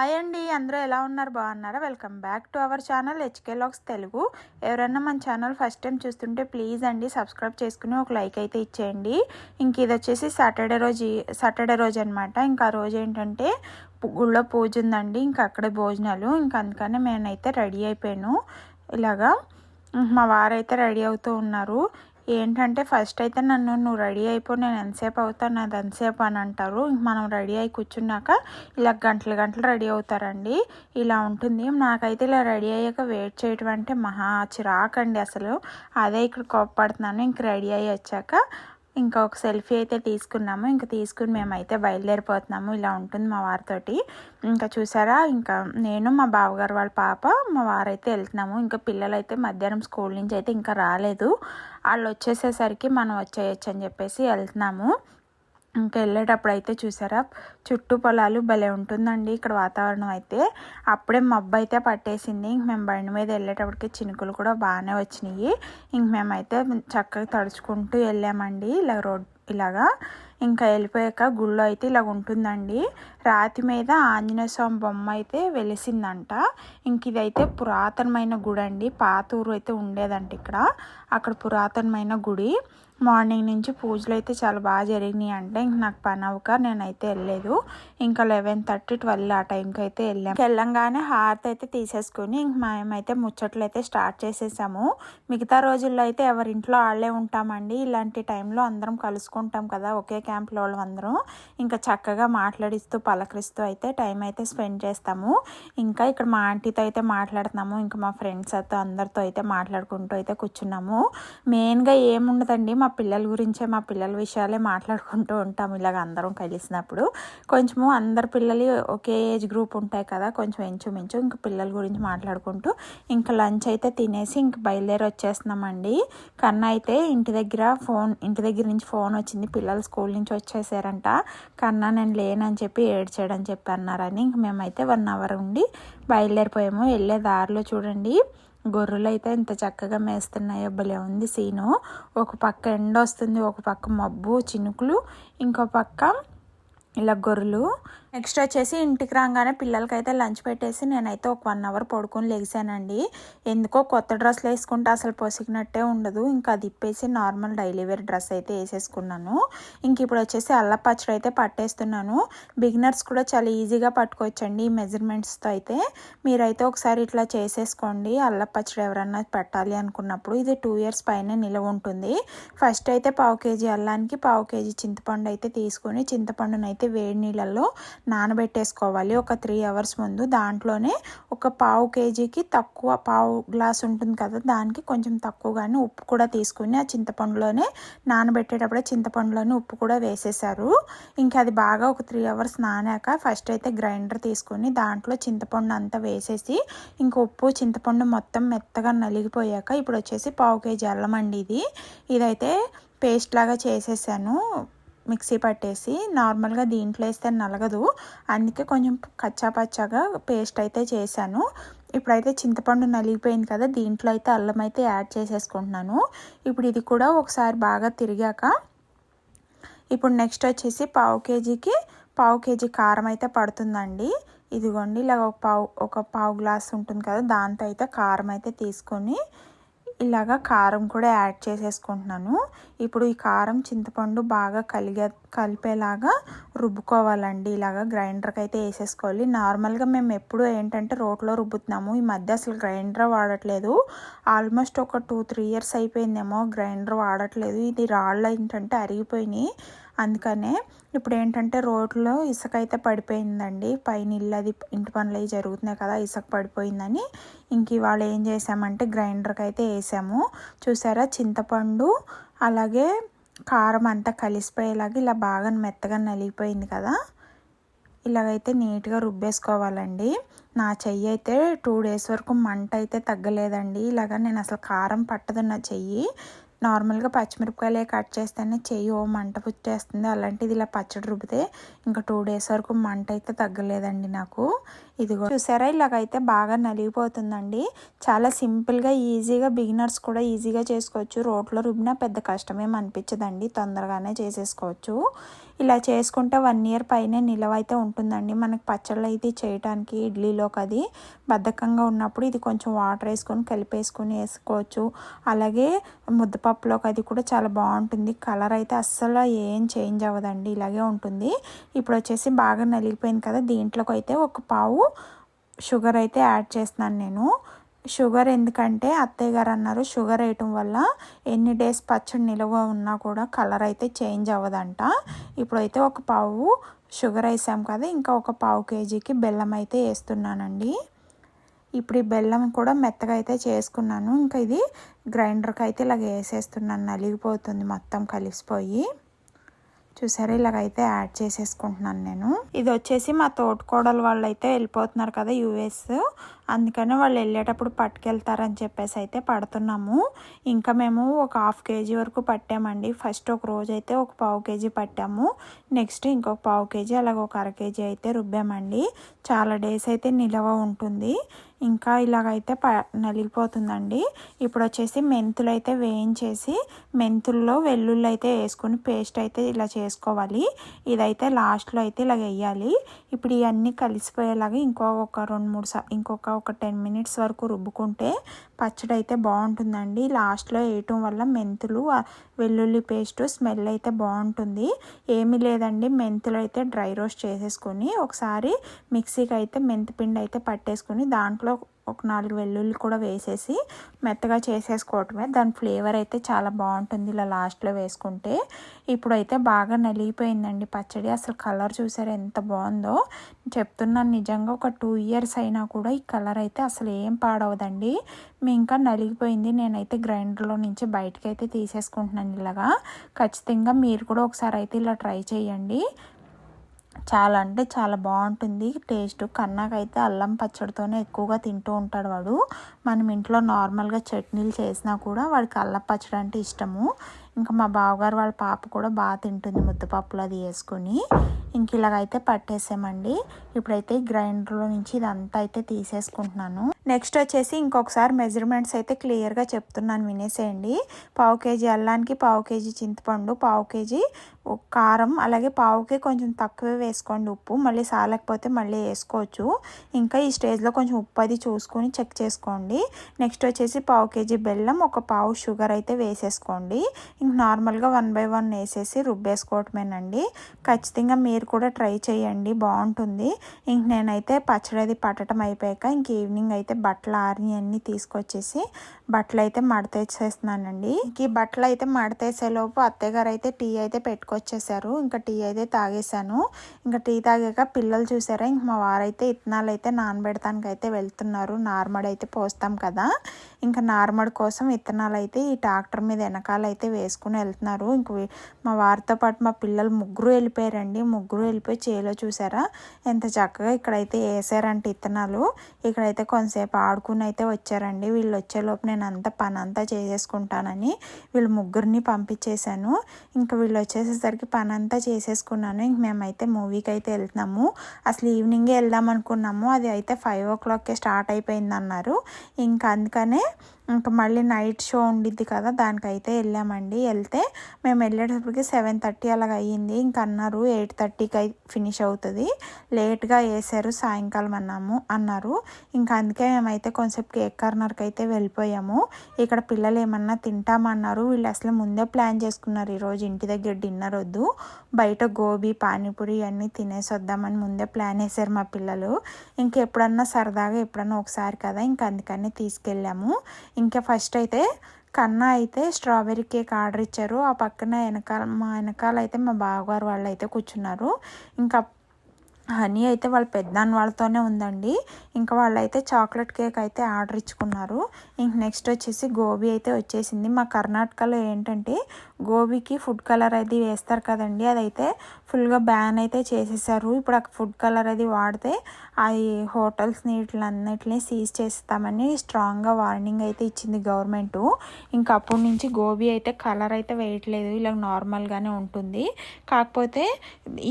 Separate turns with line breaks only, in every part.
Hi అండి అందరూ ఎలా ఉన్నారు? బాగున్నారా? Welcome back to our channel HK lakhs Telugu ఎవరైనా మన ఛానల్ ఫస్ట్ టైం చూస్తుంటే ప్లీజ్ అండి సబ్స్క్రైబ్ చేసుకుని ఒక లైక్ అయితే ఇచ్చేయండి. ఇంక ఇది వచ్చేసి సాటర్డే రోజు సాటర్డే రోజు అనమాట ఇంకా ఆ రోజు ఏంటంటే గుళ్ళో పూజ ఉందండి. ఇంకా అక్కడే భోజనాలు. ఇంకా అందుకనే నేనైతే రెడీ అయిపోయాను. ఇలాగా మా వారైతే రెడీ అవుతూ ఉన్నారు. ఏంటంటే ఫస్ట్ అయితే నన్ను నువ్వు రెడీ అయిపో నేను ఎంతసేపు అవుతాను అది ఎంతసేపు అని అంటారు. మనం రెడీ అయి కూర్చున్నాక ఇలా గంటలు గంటలు రెడీ అవుతారండి. ఇలా ఉంటుంది. నాకైతే ఇలా రెడీ అయ్యాక వెయిట్ చేయటం అంటే మహా చిరాకండి అసలు. అదే ఇక్కడ కోప్పడుతున్నాను. ఇంక రెడీ అయ్యి వచ్చాక ఇంకా ఒక సెల్ఫీ అయితే తీసుకున్నాము. ఇంకా తీసుకుని మేమైతే బయలుదేరిపోతున్నాము. ఇలా ఉంటుంది మా వారితోటి. ఇంకా చూసారా? ఇంకా నేను మా బావగారు వాళ్ళ పాప మా వారైతే వెళ్తున్నాము. ఇంకా పిల్లలైతే మధ్యాహ్నం స్కూల్ నుంచి అయితే ఇంకా రాలేదు. వాళ్ళు వచ్చేసేసరికి మనం వచ్చేయచ్చు అని చెప్పేసి వెళ్తున్నాము. ఇంకా వెళ్ళేటప్పుడు అయితే చూసారా? చుట్టూ పొలాలు భలే ఉంటుందండి ఇక్కడ వాతావరణం అయితే. అప్పుడే మబ్బు అయితే పట్టేసింది. ఇంక మేము బండి మీద వెళ్ళేటప్పటికి చినుకులు కూడా బాగానే వచ్చినాయి. ఇంక మేమైతే చక్కగా తడుచుకుంటూ వెళ్ళామండి. ఇలా రోడ్ ఇలాగా. ఇంకా వెళ్ళిపోయాక గుళ్ళో అయితే ఇలా ఉంటుందండి. రాతి మీద ఆంజనేయ స్వామి బొమ్మ అయితే వెలిసిందంట. ఇంక ఇదైతే పురాతనమైన గుడి అండి పాత ఊరు అయితే ఉండేదంట ఇక్కడ. అక్కడ పురాతనమైన గుడి. మార్నింగ్ నుంచి పూజలు అయితే చాలా బాగా జరిగినాయి అంటే ఇంక నాకు పని అవ్వక నేనైతే వెళ్ళలేదు. ఇంకా లెవెన్ థర్టీ ట్వెల్వ్ ఆ టైంకి అయితే వెళ్ళాం. వెళ్ళంగానే హారతి అయితే తీసేసుకుని ఇంక మేమైతే ముచ్చట్లు అయితే స్టార్ట్ చేసేసాము. మిగతా రోజుల్లో అయితే ఎవరింట్లో వాళ్ళే ఉంటామండి. ఇలాంటి టైంలో అందరం కలుసుకుంటాం కదా ఒకే క్యాంప్లో వాళ్ళందరం ఇంకా చక్కగా మాట్లాడిస్తూ పలకరిస్తూ అయితే టైం అయితే స్పెండ్ చేస్తాము. ఇంకా ఇక్కడ మా ఆంటీతో అయితే మాట్లాడుతున్నాము. ఇంకా మా ఫ్రెండ్స్ అయితే అందరితో అయితే మాట్లాడుకుంటూ అయితే కూర్చున్నాము. మెయిన్గా ఏముండదండి మా పిల్లల గురించే మా పిల్లల విషయాలే మాట్లాడుకుంటూ ఉంటాము ఇలాగ అందరం కలిసినప్పుడు. కొంచెము అందరు పిల్లలు ఒకే ఏజ్ గ్రూప్ ఉంటాయి కదా కొంచెం ఇంచుమించు ఇంక పిల్లల గురించి మాట్లాడుకుంటూ ఇంకా లంచ్ అయితే తినేసి ఇంక బయలుదేరి వచ్చేస్తున్నామండి. కన్నా అయితే ఇంటి దగ్గర ఫోన్ ఇంటి దగ్గర నుంచి ఫోన్ వచ్చింది పిల్లలు స్కూల్ నుంచి వచ్చేసారంట. కన్నా నేను లేనని చెప్పి ఏడ్చాడని చెప్పి అన్నారని ఇంక మేమైతే వన్ అవర్ ఉండి బయలుదేరిపోయాము. వెళ్ళే దారిలో చూడండి గొర్రెలు అయితే ఇంత చక్కగా మేస్తున్నాయో భలే ఉంది సీను. ఒక పక్క ఎండ వస్తుంది ఒక పక్క మబ్బు చినుకులు ఇంకో పక్క ఇలా గొర్రెలు నెక్స్ట్ వచ్చేసి ఇంటికి రాగానే పిల్లలకైతే లంచ్ పెట్టేసి నేనైతే ఒక వన్ అవర్ పడుకొని లెగిసానండి ఎందుకో కొత్త డ్రెస్లు వేసుకుంటే అసలు పొసిగినట్టే ఉండదు. ఇంకా అది ఇప్పేసి నార్మల్ డైలీ వేర్ డ్రెస్ అయితే వేసేసుకున్నాను. ఇంక ఇప్పుడు వచ్చేసి అల్ల పచ్చడి అయితే పట్టేస్తున్నాను. బిగినర్స్ కూడా చాలా ఈజీగా పట్టుకోవచ్చండి ఈ మెజర్మెంట్స్తో అయితే. మీరైతే ఒకసారి ఇట్లా చేసేసుకోండి. అల్ల పచ్చడి ఎవరన్నా పెట్టాలి అనుకున్నప్పుడు ఇది టూ ఇయర్స్ పైన నిలవ ఉంటుంది. ఫస్ట్ అయితే పావు కేజీ అల్లానికి పావు కేజీ చింతపండు అయితే తీసుకొని చింతపండునైతే అయితే వేడి నీళ్ళల్లో నానబెట్టేసుకోవాలి. ఒక త్రీ అవర్స్ ముందు దాంట్లోనే ఒక పావు కేజీకి తక్కువ పావు గ్లాస్ ఉంటుంది కదా దానికి కొంచెం తక్కువగానే ఉప్పు కూడా తీసుకుని ఆ చింతపండులోనే నానబెట్టేటప్పుడే చింతపండులోనే ఉప్పు కూడా వేసేసారు ఇంకా అది బాగా ఒక త్రీ అవర్స్ నానాక ఫస్ట్ అయితే గ్రైండర్ తీసుకొని దాంట్లో చింతపండు అంతా వేసేసి ఇంక ఉప్పు చింతపండు మొత్తం మెత్తగా నలిగిపోయాక ఇప్పుడు వచ్చేసి పావు కేజీ అల్లం అండి ఇది. ఇదైతే పేస్ట్ లాగా చేసేసాను. మిక్సీ పట్టేసి నార్మల్గా దీంట్లో వేస్తే నలగదు. అందుకే కొంచెం కచ్చా పచ్చాగా పేస్ట్ అయితే చేశాను. ఇప్పుడైతే చింతపండు నలిగిపోయింది కదా దీంట్లో అయితే అల్లం అయితే యాడ్ చేసేసుకుంటున్నాను. ఇప్పుడు ఇది కూడా ఒకసారి బాగా తిరిగాక ఇప్పుడు నెక్స్ట్ వచ్చేసి పావు కేజీకి పావు కేజీ కారం అయితే పడుతుందండి. ఇదిగోండి ఇలా ఒక పావు ఒక పావు గ్లాస్ ఉంటుంది కదా దాంతో అయితే కారం అయితే తీసుకొని ఇలాగా కారం కూడా యాడ్ చేసేసుకుంటున్నాను. ఇప్పుడు ఈ కారం చింతపండు బాగా కలిగే కలిపేలాగా రుబ్బుకోవాలండి. ఇలాగా గ్రైండర్కి అయితే వేసేసుకోవాలి. నార్మల్గా మేము ఎప్పుడు ఏంటంటే రోట్లో రుబ్బుతున్నాము. ఈ మధ్య అసలు గ్రైండర్ వాడట్లేదు. ఆల్మోస్ట్ ఒక టూ త్రీ ఇయర్స్ అయిపోయిందేమో గ్రైండర్ వాడట్లేదు. ఇది రాళ్ళు ఏంటంటే అరిగిపోయినాయి. అందుకనే ఇప్పుడు ఏంటంటే రోడ్లో ఇసుక అయితే పడిపోయిందండి. పైన ఇల్లు అది ఇంటి పనులు అవి జరుగుతున్నాయి కదా ఇసుక పడిపోయిందని. ఇంక ఇవాళ ఏం చేసామంటే గ్రైండర్కి అయితే వేసాము. చూసారా చింతపండు అలాగే కారం అంతా కలిసిపోయేలాగా ఇలా బాగా మెత్తగా నలిగిపోయింది కదా. ఇలాగైతే నీట్గా రుబ్బేసుకోవాలండి. నా చెయ్యి అయితే టూ డేస్ వరకు మంట అయితే తగ్గలేదండి. ఇలాగ నేను అసలు కారం పట్టదు నా చెయ్యి. నార్మల్గా పచ్చిమిరపకాయలే కట్ చేస్తేనే చెయ్యి ఓ మంట పుట్టేస్తుంది. అలాంటిది ఇలా పచ్చడి రుబ్బితే ఇంకా టూ డేస్ వరకు మంట అయితే తగ్గలేదండి నాకు. ఇదిగో చూసారా? ఇలాగైతే బాగా నలిగిపోతుందండి. చాలా సింపుల్గా ఈజీగా బిగినర్స్ కూడా ఈజీగా చేసుకోవచ్చు. రోట్లో రుబ్బినా పెద్ద కష్టమేం అనిపించదండి. తొందరగానే చేసేసుకోవచ్చు. ఇలా చేసుకుంటే వన్ ఇయర్ పైనే నిలవ అయితే ఉంటుందండి. మనకు పచ్చళ్ళు అయితే చేయడానికి ఇడ్లీలోకి అది బద్ధకంగా ఉన్నప్పుడు ఇది కొంచెం వాటర్ వేసుకొని కలిపేసుకొని వేసుకోవచ్చు. అలాగే ముద్దపప్పులోకి అది కూడా చాలా బాగుంటుంది. కలర్ అయితే అస్సలు ఏం చేంజ్ అవ్వదండి. ఇలాగే ఉంటుంది. ఇప్పుడు వచ్చేసి బాగా నలిగిపోయింది కదా దీంట్లోకి అయితే ఒక పావు షుగర్ అయితే యాడ్ చేస్తున్నాను నేను. షుగర్ ఎందుకంటే అత్తయ్య గారు అన్నారు షుగర్ వేయటం వల్ల ఎన్ని డేస్ పచ్చడి నిలువ ఉన్నా కూడా కలర్ అయితే చేంజ్ అవ్వదంట. ఇప్పుడైతే ఒక పావు షుగర్ వేసాం కదా ఇంకా ఒక పావు కేజీకి బెల్లం అయితే వేస్తున్నానండి. ఇప్పుడు ఈ బెల్లం కూడా మెత్తగా అయితే చేసుకున్నాను. ఇంకా ఇది గ్రైండర్కి అయితే ఇలాగ వేసేస్తున్నాను. నలిగిపోతుంది మొత్తం కలిసిపోయి. చూసారా ఇలాగైతే యాడ్ చేసేసుకుంటున్నాను నేను. ఇది వచ్చేసి మా తోటకోడలు వాళ్ళు అయితే వెళ్ళిపోతున్నారు కదా యూఎస్. అందుకని వాళ్ళు వెళ్ళేటప్పుడు పట్టుకెళ్తారని చెప్పేసి అయితే పడుతున్నాము. ఇంకా మేము ఒక హాఫ్ కేజీ వరకు పట్టామండి. ఫస్ట్ ఒక రోజు అయితే ఒక పావు కేజీ పట్టాము. నెక్స్ట్ ఇంకొక పావు కేజీ అలాగే ఒక అర కేజీ అయితే రుబ్బామండి. చాలా డేస్ అయితే నిలవ ఉంటుంది. ఇంకా ఇలాగైతే ప నలిగిపోతుందండి. ఇప్పుడు వచ్చేసి మెంతులు అయితే వేయించేసి మెంతుల్లో వెల్లుల్లి అయితే వేసుకొని పేస్ట్ అయితే ఇలా చేసుకోవాలి. ఇదైతే లాస్ట్లో అయితే ఇలా వేయాలి. ఇప్పుడు ఇవన్నీ కలిసిపోయేలాగా ఇంకో ఒక రెండు మూడు సా ఇంకొక ఒక టెన్ మినిట్స్ వరకు రుబ్బుకుంటే పచ్చడి అయితే బాగుంటుందండి. లాస్ట్లో వేయటం వల్ల మెంతులు వెల్లుల్లి పేస్ట్ స్మెల్ అయితే బాగుంటుంది. ఏమీ లేదండి మెంతులు అయితే డ్రై రోస్ట్ చేసేసుకొని ఒకసారి మిక్సీకి అయితే మెంతిపిండి అయితే పట్టేసుకొని దాంట్లో ఒక నాలుగు వెల్లుల్లి కూడా వేసేసి మెత్తగా చేసేసుకోవటమే. దాని ఫ్లేవర్ అయితే చాలా బాగుంటుంది ఇలా లాస్ట్లో వేసుకుంటే. ఇప్పుడైతే బాగా నలిగిపోయిందండి పచ్చడి. అసలు కలర్ చూసారు ఎంత బాగుందో. చెప్తున్నాను నిజంగా ఒక టూ ఇయర్స్ అయినా కూడా ఈ కలర్ అయితే అసలు ఏం పాడవదండి. మీ ఇంకా నలిగిపోయింది. నేనైతే గ్రైండర్లో నుంచి బయటకైతే అయితే తీసేసుకుంటున్నాను ఇలాగా. ఖచ్చితంగా మీరు కూడా ఒకసారి అయితే ఇలా ట్రై చేయండి. చాలా అంటే చాలా బాగుంటుంది. టేస్ట్ కన్నాకైతే అల్లం పచ్చడితోనే ఎక్కువగా తింటూ ఉంటాడు వాడు. మనం ఇంట్లో నార్మల్గా చట్నీలు చేసినా కూడా వాడికి అల్లం పచ్చడి అంటే ఇష్టము. ఇంకా మా బావగారు వాళ్ళ పాప కూడా బాగా తింటుంది ముద్దపప్పులు అది వేసుకొని. ఇంక ఇలాగైతే పట్టేసామండి. ఇప్పుడైతే గ్రైండర్లో నుంచి ఇదంతా అయితే తీసేసుకుంటున్నాను. నెక్స్ట్ వచ్చేసి ఇంకొకసారి మెజర్మెంట్స్ అయితే క్లియర్గా చెప్తున్నాను వినేసేయండి. పావు కేజీ అల్లానికి పావు కేజీ చింతపండు పావు కేజీ కారం అలాగే పావుకి కొంచెం తక్కువే వేసుకోండి ఉప్పు మళ్ళీ సాలకపోతే మళ్ళీ వేసుకోవచ్చు. ఇంకా ఈ స్టేజ్లో కొంచెం ఉప్పు అది చూసుకొని చెక్ చేసుకోండి. నెక్స్ట్ వచ్చేసి పావు కేజీ బెల్లం ఒక పావు షుగర్ అయితే వేసేసుకోండి. ఇంక నార్మల్గా వన్ బై వన్ వేసేసి రుబ్బేసుకోవటమేనండి. ఖచ్చితంగా మీరు కూడా ట్రై చేయండి బాగుంటుంది. ఇంక నేనైతే పచ్చడి పట్టడం అయిపోయాక ఇంక ఈవినింగ్ అయితే బట్టలు ఆరిని అన్నీ తీసుకొచ్చేసి బట్టలు అయితే మడతేసేస్తున్నానండి ఈ బట్టలు అయితే మడతేసేలోపు అత్తయ్యగారు అయితే టీ అయితే పెట్టుకొచ్చేసారు. ఇంకా టీ అయితే తాగేశాను. ఇంకా టీ తాగాక పిల్లలు చూసారా ఇంక మా వారైతే ఇత్తనాలు అయితే నానబెడతానికి అయితే వెళ్తున్నారు. నార్మల్ అయితే పోస్తాం కదా. ఇంకా నార్మల్ కోసం విత్తనాలు అయితే ఈ ట్రాక్టర్ మీద వెనకాల అయితే వేసుకుని వెళ్తున్నారు. ఇంక మా వారితో పాటు మా పిల్లలు ముగ్గురు వెళ్ళిపోయారండి. ముగ్గురు వెళ్ళిపోయి చేలో చూసారా? ఎంత చక్కగా ఇక్కడైతే వేసారంటే ఇత్తనాలు. ఇక్కడైతే కొంతసేపు ఆడుకుని అయితే వచ్చారండి. వీళ్ళు వచ్చేలోపు నేను అంతా పని అంతా చేసేసుకుంటానని వీళ్ళు ముగ్గురిని పంపించేశాను. ఇంకా వీళ్ళు వచ్చేసేసరికి పని అంతా చేసేసుకున్నాను. ఇంక మేమైతే మూవీకి అయితే వెళ్తున్నాము. అసలు ఈవినింగే వెళ్దాం అనుకున్నాము. అది అయితే ఫైవ్ ఓ క్లాక్కే స్టార్ట్ అయిపోయింది అన్నారు ఇంకా అందుకనే ఇంకా మళ్ళీ నైట్ షో ఉండిద్ది కదా దానికైతే వెళ్ళామండి. వెళ్తే మేము వెళ్ళేటప్పటికి సెవెన్ థర్టీ అలాగ అయ్యింది. ఇంకా అన్నారు ఎయిట్ థర్టీకి ఫినిష్ అవుతుంది. లేట్గా వేసారు సాయంకాలం అన్నాము అన్నారు. ఇంకా అందుకే మేమైతే కొంచెం కేక్ కార్నర్కి అయితే వెళ్ళిపోయాము. ఇక్కడ పిల్లలు ఏమన్నా తింటామన్నారు వీళ్ళు అసలు ముందే ప్లాన్ చేసుకున్నారు ఈరోజు ఇంటి దగ్గర డిన్నర్ వద్దు బయట గోబీ పానీపూరి ఇవన్నీ తినేసి వద్దామని ముందే ప్లాన్ వేసారు మా పిల్లలు. ఇంకెప్పుడన్నా సరదాగా ఎప్పుడన్నా ఒకసారి కదా ఇంకా అందుకని తీసుకెళ్ళాము. ఇంకా ఫస్ట్ అయితే కన్నా అయితే స్ట్రాబెర్రీ కేక్ ఆర్డర్ ఇచ్చారు. ఆ పక్కన వెనకాల మా వెనకాల అయితే మా బావగారు వాళ్ళు అయితే కూర్చున్నారు. ఇంకా హనీ అయితే వాళ్ళ పెద్దాన్న వాళ్ళతోనే ఉందండి. ఇంకా వాళ్ళైతే చాక్లెట్ కేక్ అయితే ఆర్డర్ ఇచ్చుకున్నారు. ఇంక నెక్స్ట్ వచ్చేసి గోబీ అయితే వచ్చేసింది. మా కర్ణాటకలో ఏంటంటే గోబీకి ఫుడ్ కలర్ అది వేస్తారు కదండి. అదైతే ఫుల్గా బ్యాన్ అయితే చేసేసారు. ఇప్పుడు ఆ ఫుడ్ కలర్ అది వాడితే అది హోటల్స్ని ఇట్లన్నిటిని సీజ్ చేస్తామని స్ట్రాంగ్గా వార్నింగ్ అయితే ఇచ్చింది గవర్నమెంట్. ఇంకా అప్పటి నుంచి గోబీ అయితే కలర్ అయితే వేయట్లేదు. ఇలా నార్మల్గానే ఉంటుంది. కాకపోతే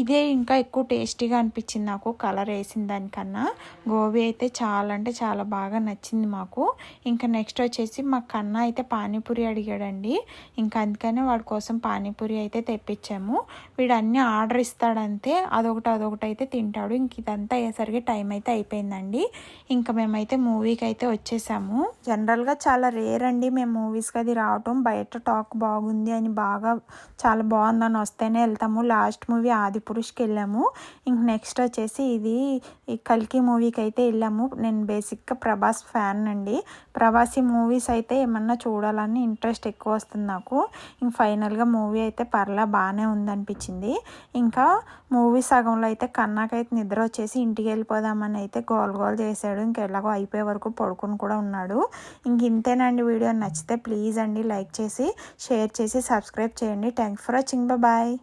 ఇదే ఇంకా ఎక్కువ టేస్టీగా అనిపించింది నాకు కలర్ వేసిన దానికన్నా. గోబీ అయితే చాలా అంటే చాలా బాగా నచ్చింది మాకు. ఇంకా నెక్స్ట్ వచ్చేసి మా కన్నా అయితే పానీపూరి అడిగాడండి. ఇంకా అందుకనే వాడి కోసం పానీపూరి అయితే తెప్పించాము. వీడు అన్నీ ఆర్డర్ ఆర్డర్ ఇస్తాడంతే అదొకటి అదొకటి అయితే తింటాడు. ఇంక ఇదంతా అయ్యేసరికి టైం అయితే అయిపోయిందండి. ఇంకా మేమైతే మూవీకి అయితే వచ్చేసాము. జనరల్గా చాలా రేర్ అండి మేము మూవీస్కి అది రావటం. బయట టాక్ బాగుంది అని బాగా చాలా బాగుందని వస్తేనే వెళ్తాము. లాస్ట్ మూవీ ఆది పురుష్కి వెళ్ళాము. ఇంక నెక్స్ట్ వచ్చేసి ఇది ఈ కల్కి మూవీకి అయితే వెళ్ళాము. నేను బేసిక్గా ప్రభాస్ ఫ్యాన్ అండి. ప్రవాసీ మూవీస్ అయితే ఏమన్నా చూడాలని ఇంట్రెస్ట్ ఎక్కువ వస్తుంది నాకు. ఇంక ఫైనల్గా మూవీ అయితే పర్లా బాగానే ఉందనిపించింది. ఇంకా మూవీ సగంలో అయితే కన్నాకైతే నిద్ర వచ్చేసి ఇంటికి వెళ్ళిపోదామని అయితే గోల్ గోల్ చేశాడు. ఇంక ఎలాగో అయిపోయే వరకు పడుకుని కూడా ఉన్నాడు. ఇంక ఇంతేనండి వీడియో. నచ్చితే ప్లీజ్ అండి లైక్ చేసి షేర్ చేసి సబ్స్క్రైబ్ చేయండి. Thanks for watching. బాయ్.